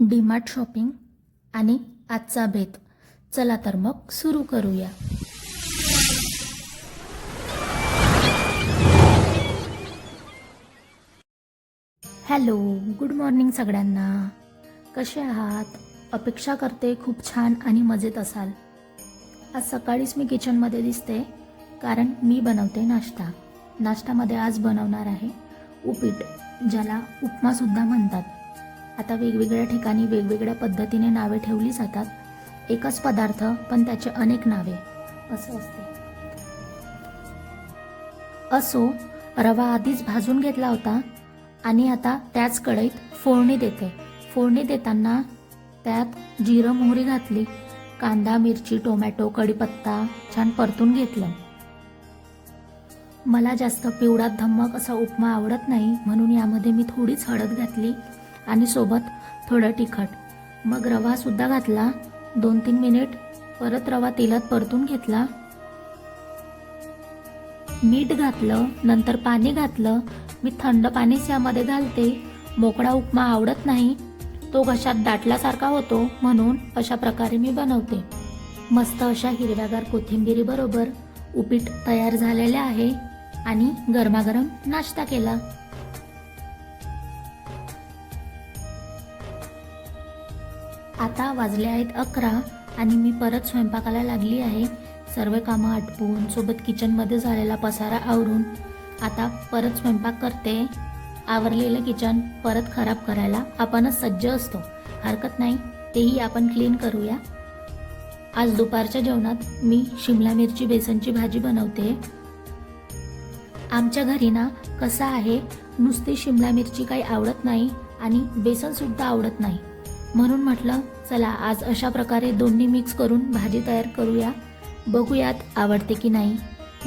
DMart shopping आणि आजचा बेत. चला तर मग सुरू करूया. हॅलो गुड मॉर्निंग सगळ्यांना. कसे आहात? अपेक्षा करते खूप छान आणि मजेत असाल. आज सकाळीच मी किचनमध्ये दिसते कारण मी बनवते नाश्ता. नाश्त्यामध्ये आज बनवणार आहे उपीट ज्याला उपमासुद्धा म्हणतात. आता वेगवेगळ्या ठिकाणी वेगवेगळ्या पद्धतीने नावे ठेवली जातात. एकच पदार्थ पण त्याचे अनेक नावे. असं असते. असो रवा आधीच भाजून घेतला होता आणि आता त्याच कढईत फोडणी देते. फोडणी देताना त्यात जिरं मोहरी घातली. कांदा मिरची टोमॅटो कढीपत्ता छान परतून घेतलं. मला जास्त पिवळा धम्मक असा उपमा आवडत नाही म्हणून यामध्ये मी थोडीच हळद घातली. आणि सोबत थोडं तिखट. मग रवासुद्धा घातला. दोन तीन मिनिट. परत रवा तेलात परतून घेतला. मीठ घातलं. नंतर पाणी घातलं. मी थंड पाणीच यामध्ये घालते. मोकळा उपमा आवडत नाही. तो घशात दाटल्यासारखा होतो. म्हणून अशा प्रकारे मी बनवते. मस्त अशा हिरव्यागार कोथिंबिरीबरोबर उपीट तयार झालेले आहे. आणि गरमागरम नाश्ता केला. आता वाजले आहेत अकरा आणि मी परत स्वयंपाकाला लागली आहे. सर्व कामं आटपून सोबत किचनमध्ये झालेला पसारा आवरून आता परत स्वयंपाक करते. आवरलेलं किचन परत खराब करायला आपणच सज्ज असतो. हरकत नाही तेही आपण क्लीन करूया. आज दुपारच्या जेवणात मी शिमला मिरची बेसनची भाजी बनवते. आमच्या घरी ना कसं आहे नुसती शिमला मिरची काही आवडत नाही आणि बेसनसुद्धा आवडत नाही. म्हणून म्हटलं चला आज अशा प्रकारे दोन्ही मिक्स करून भाजी तयार करूया. बघूयात आवडते की नाही.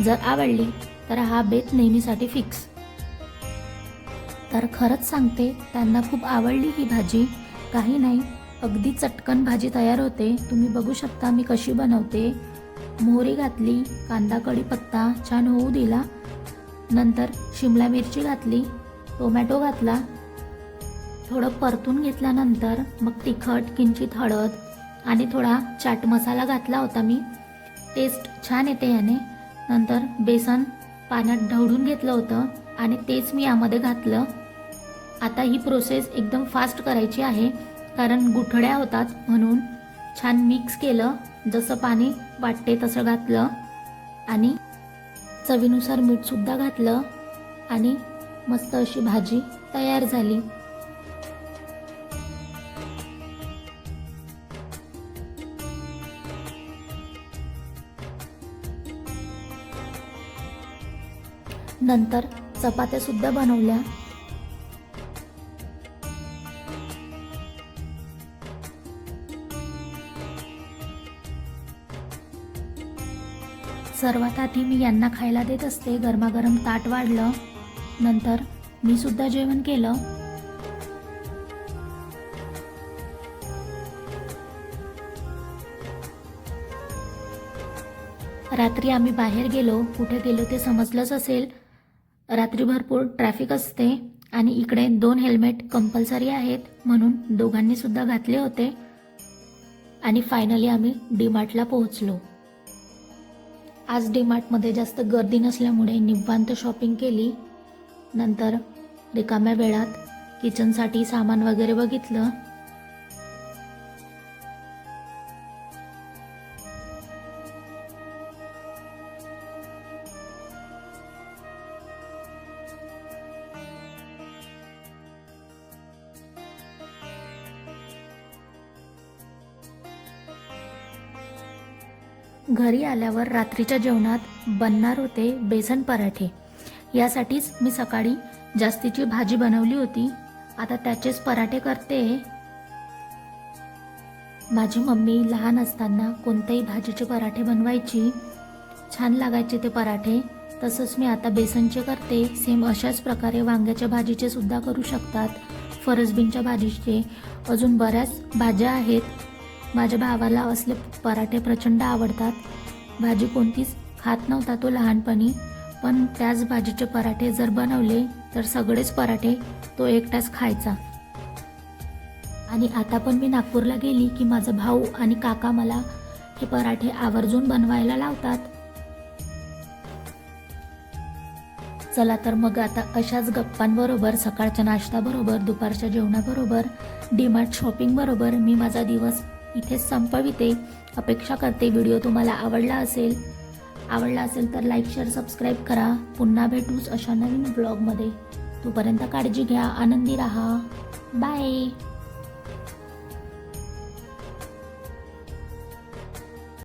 जर आवडली तर हा बेत नेहमीसाठी फिक्स तर खरंच सांगते त्यांना खूप आवडली ही भाजी. काही नाही अगदी चटकन भाजी तयार होते. तुम्ही बघू शकता मी कशी बनवते. मोहरी घातली कांदा कढीपत्ता छान होऊ दिला. नंतर शिमला मिरची घातली टोमॅटो घातला थोडं परतून घेतल्यानंतर मग तिखट किंचित हळद आणि थोडा चाट मसाला घातला होता मी. टेस्ट छान येते याने. नंतर बेसन पाण्यात ढवळून घेतलं होतं आणि तेच मी यामध्ये घातलं. आता ही प्रोसेस एकदम फास्ट करायची आहे कारण गुठड्या होतात म्हणून छान मिक्स केलं जसं पाणी वाटते तसं घातलं आणि चवीनुसार मीठसुद्धा घातलं आणि मस्त अशी भाजी तयार झाली. नंतर चपात्या सुद्धा बनवल्या. सर्वात आधी मी यांना खायला देत असते. गरमागरम ताट वाढलं. नंतर मी सुद्धा जेवण केलं. रात्री आम्ही बाहेर गेलो. कुठे गेलो ते समजलंच असेल. रात्री भरपूर ट्रॅफिक असते आणि इकडे दोन हेल्मेट कंपल्सरी आहेत म्हणून दोघांनी सुद्धा घातले होते. आणि फायनली आम्ही डीमार्टला पोहोचलो. आज डीमार्टमध्ये जास्त गर्दी नसल्यामुळे निवांत शॉपिंग केली. नंतर रिकाम्या वेळात किचनसाठी सामान वगैरे बघितलं. घरी आल्यावर रात्रीच्या जेवणात बनणार होते बेसन पराठे. यासाठीच मी सकाळी जास्तीची भाजी बनवली होती. आता त्याचेच पराठे करते. माझी मम्मी लहान असताना कोणत्याही भाजीचे पराठे बनवायची. छान लागायचे ते पराठे. तसंच मी आता बेसनचे करते. सेम अशाच प्रकारे वांग्याच्या भाजीचे सुद्धा करू शकतात. फरसबीनच्या भाजीचे. अजून बऱ्याच भाज्या आहेत. माझ्या भावाला असले पराठे प्रचंड आवडतात. भाजी कोणतीच खात नव्हता तो लहानपणी पण त्याच भाजीचे पराठे जर बनवले तर सगळेच पराठे तो एकटाच खायचा. आणि आता पण मी नागपूरला गेली की माझा भाऊ आणि काका मला हे पराठे आवर्जून बनवायला लावतात. चला तर मग आता अशाच गप्पांबरोबर सकाळच्या नाश्त्याबरोबर दुपारच्या जेवणाबरोबर डीमार्ट शॉपिंग बरोबर मी माझा दिवस इथेच संपविते. अपेक्षा करते व्हिडिओ तुम्हाला आवडला असेल. आवडला असेल तर लाईक शेअर सबस्क्राईब करा. पुन्हा भेटूच अशा नवीन ब्लॉगमध्ये तोपर्यंत काळजी घ्या आनंदी राहा. बाय